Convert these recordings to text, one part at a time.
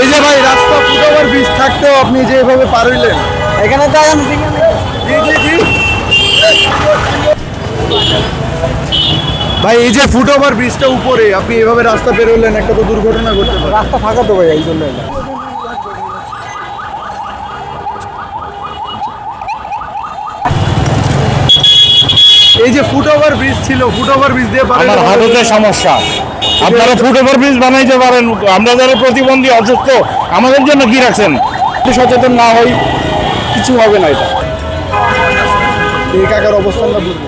এই যে ভাই রাস্তা ফুটওভার ব্রিজ থাকতেও আপনি যে এভাবে পার হইলেন এখানে জি ভাই এই যে ফুটওভার ব্রিজটা উপরে আপনি এভাবে রাস্তা বের হলেন একটা তো দুর্ঘটনা ঘটতে পারে। রাস্তা ফাঁকা তো ভাই এই জন্য। এই যে ফুটওভার ব্রিজ ছিল ফুটওভার ব্রিজ দিয়ে পার আমার হার্টের সমস্যা। আপনারা ফুট ওভার ব্রিজ বানাইতে পারেন আমরা যারা প্রতিবন্ধী অসুস্থ আমাদের জন্য কি রাখছেন? একটু সচেতন না হই কিছু হবে না এটা। এই কাকার অবস্থানটা বুঝব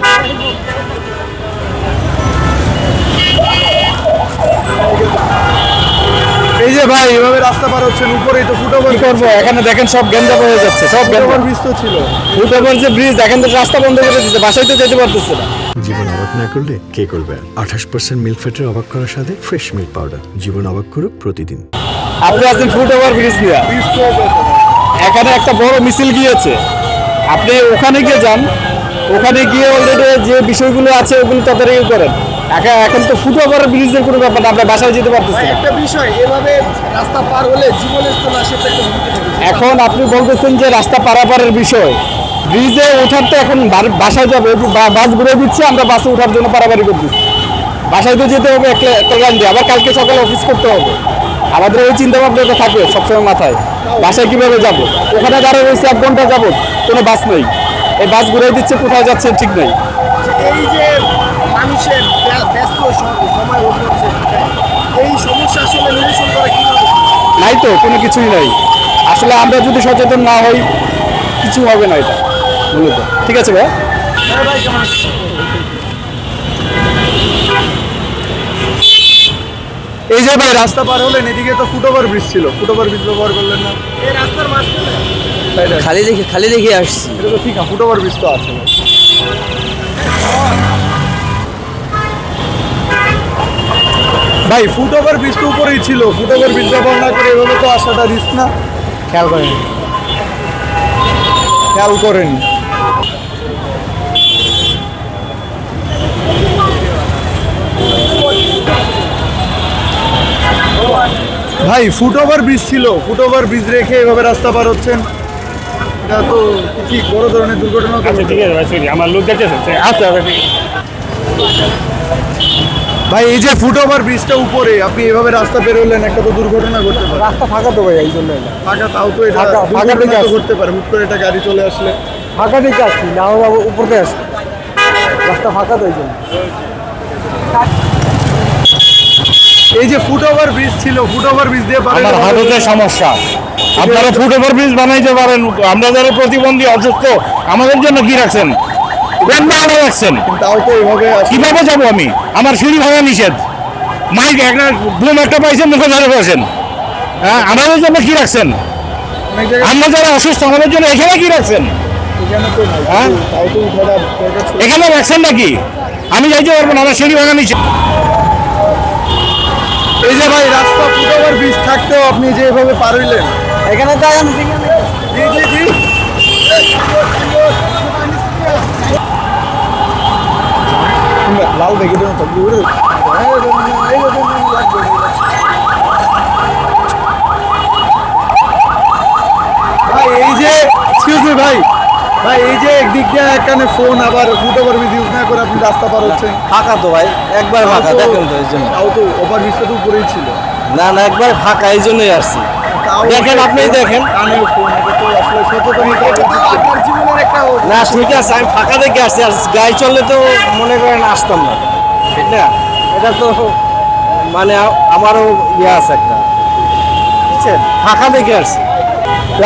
এই যে ভাই এভাবে রাস্তা পার হচ্ছেন উপরেই তো ফুটওভার করব? এখানে দেখেন সব গেন্দা হয়ে যাচ্ছে সব গেন্দা ব্রিজ তো ছিল। ফুট ওভার যে ব্রিজ এখান থেকে রাস্তা বন্ধ করে দিচ্ছে বাসায় তো যেতে পারতেছে না। জীবন অবাক না করলে কে করবে? আঠাশ পার্সেন্ট মিল্ক ফ্যাটের অবাক করার সাথে ফ্রেশ মিল্ক পাউডার জীবন অবাক করুক প্রতিদিন। আপনি আছেন ফুট ওভার ব্রিজ তো এখানে একটা বড় মিছিল গিয়েছে। আপনি ওখানে গিয়ে যান। ওখানে গিয়ে অলরেডি যে বিষয়গুলো আছে ওগুলো তদারকি করেন। একা- এখন তো ফুট ওভার ব্রিজের কোনো ব্যাপার আপনার বাসায় যেতে পারতেছেন একটা বিষয় এভাবে রাস্তা পার হলে জীবনের তো না সেটা থাকে। এখন আপনি বলতেছেন যে রাস্তা পারাপারের বিষয়। ব্রিজে ওঠার তো এখন বাসায় যাবে বাস ঘুরে দিচ্ছে আমরা বাসে ওঠার জন্য পারাপারি করতেছি। বাসায় তো যেতে হবে একটা গান দিয়ে আবার কালকে সকালে অফিস করতে হবে। আমাদের ওই চিন্তা ভাবনাটা থাকবে সবসময় মাথায় বাসায় কীভাবে যাব? ওখানে দাঁড়িয়ে রয়েছে এক ঘণ্টা যাব কোনো বাস নেই। এই বাস ঘুরে দিচ্ছে কোথায় যাচ্ছে ঠিক নেই। এই যে মানুষের ব্য- ব্যস্ত স- সময় হয়ে পড়ছে এই সমস্যা আসলে নিরসন করা কীভাবে নাই তো কোনো কিছুই নাই। আসলে আমরা যদি সচেতন না হই কিছু হবে না এটা মূলত। ঠিক আছে ভাই? এই যে ভাই রাস্তা পার হলেন এদিকে তো ফুটওভার ব্রিজ ছিল। ফুটওভার ব্রিজ ব্যবহার করলেন না। এই রাস্তার মাঝখানে। খালি দেখে খালি দেখে আসছি। এটা তো ঠিক আছে ফুটওভার ব্রিজ তো আছে ভাই ফুটওভার ব্রিজ তো উপরেই ছিল। ফুটওভার ব্রিজ ব্যবহার না করে এভাবে তো আসাটা রিস্ক না। খেয়াল করেন। খেয়াল করেন। ভাই ফুটওভার ব্রিজ ছিল। ফুটওভার ব্রিজ রেখে এভাবে রাস্তা পার হচ্ছেন। এটা তো ঠিক বড় ধরনের দুর্ঘটনা আচ্ছা ঠিক আছে ভাই সরি আমার লোক দেখতেছে আচ্ছা আচ্ছা, ঠিক আছে। ভাই এই যে ফুটওভার ব্রিজটা উপরে আপনি এভাবে রাস্তা বের হলেন একটা তো দুর্ঘটনা ঘটতে পারে। রাস্তা ফাঁকা তো ভাই এই জন্য ফাঁকা তাও তো এটা ফাঁকা- ফাঁকা দিকে তো আছে। ঘটতে পারে। হুট করে একটা গাড়ি চলে আসলে। ফাঁকা দেখে আসছি না হলে আবার উপর দিয়ে আসছি রাস্তা ফাঁকা তো এই জন্য। এই যে ফুটওভার ব্রিজ ছিল ফুটওভার ব্রিজ দিয়ে পার আমার হার্টের সমস্যা। আপনারা ফুট ওভার ব্রিজ বানাইতে পারেন আমরা যারা প্রতিবন্ধী অসুস্থ আমাদের জন্য কি রাখছেন? কেন বানানো রাখছেন তাও তো এইভাবে কীভাবে যাব আমি? আমার সিঁড়ি ভাঙা নিষেধ। মাইক একটা ঘুম একটা পাইছেন মুখে ধরে বসেন হ্যাঁ আমাদের জন্য কি রাখছেন? আমরা যারা অসুস্থ আমাদের জন্য এখানে কি রাখছেন? এখানে। হ্যাঁ? এখানে রাখছেন নাকি? আমি যাইতে পারব না আমার সিঁড়ি ভাঙা নিষেধ। এই যে ভাই রাস্তা ফুটওভার ব্রিজ থাকতেও আপনি যে এভাবে পার হইলেন এখানে তো জি লাল দেখে দেবেন ঘুরে এই যে এক্সকিউজ মি ভাই ভাই এই যে একদিক দিয়ে এখানে ফোন আবার ফুটওভার ব্রিজ ইউজ না করে আপনি রাস্তা পার হচ্ছেন ফাঁকা তো ভাই একবার ফাঁকা দেখেন তো এই জন্য তাও তো ওভার ব্রিজটা তো উপরেই ছিল না না, একবার ফাঁকা, এই জন্যই আসছি। দেখেন, আপনিই দেখেন। না ঠিক আছে আমি ফাঁকা দেখে আসছি। আর গাড়ি চললে তো মনে করেন আসতাম না। ঠিক না? এটা তো মানে আমারও ইয়ে আছে একটা। বুঝছেন ফাঁকা দেখে আসছি।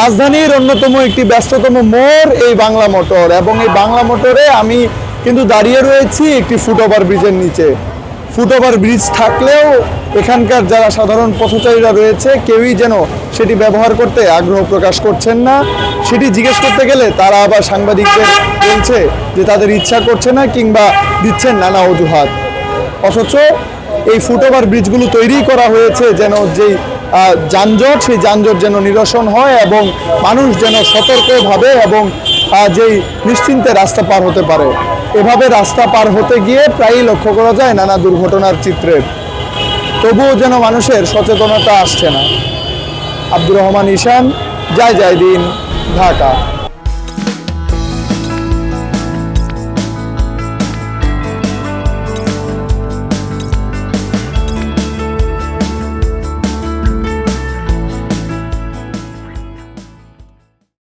রাজধানীর অন্যতম একটি ব্যস্ততম মোড় এই বাংলা মোটর। এবং এই বাংলা মোটরে আমি কিন্তু দাঁড়িয়ে রয়েছি একটি ফুটওভার ব্রিজের নিচে। ফুটওভার ব্রিজ থাকলেও এখানকার যারা সাধারণ পথচারীরা রয়েছে, কেউই যেন সেটি ব্যবহার করতে আগ্রহ প্রকাশ করছেন না। সেটি জিজ্ঞেস করতে গেলে তারা আবার সাংবাদিকদের বলছে যে তাদের ইচ্ছা করছে না কিংবা দিচ্ছেন নানা অজুহাত। অথচ এই ফুটওভার ব্রিজগুলো তৈরি করা হয়েছে যেন যেই যানজট, সেই যানজট যেন নিরসন হয় এবং মানুষ যেন সতর্কভাবে এবং যেই নিশ্চিন্তে রাস্তা পার হতে পারে। এভাবে রাস্তা পার হতে গিয়ে প্রায়ই লক্ষ্য করা যায় নানা দুর্ঘটনার চিত্রের তবুও যেন মানুষের সচেতনতা আসছে না। আব্দুর রহমান ইশান জয় জয় দিন ঢাকা।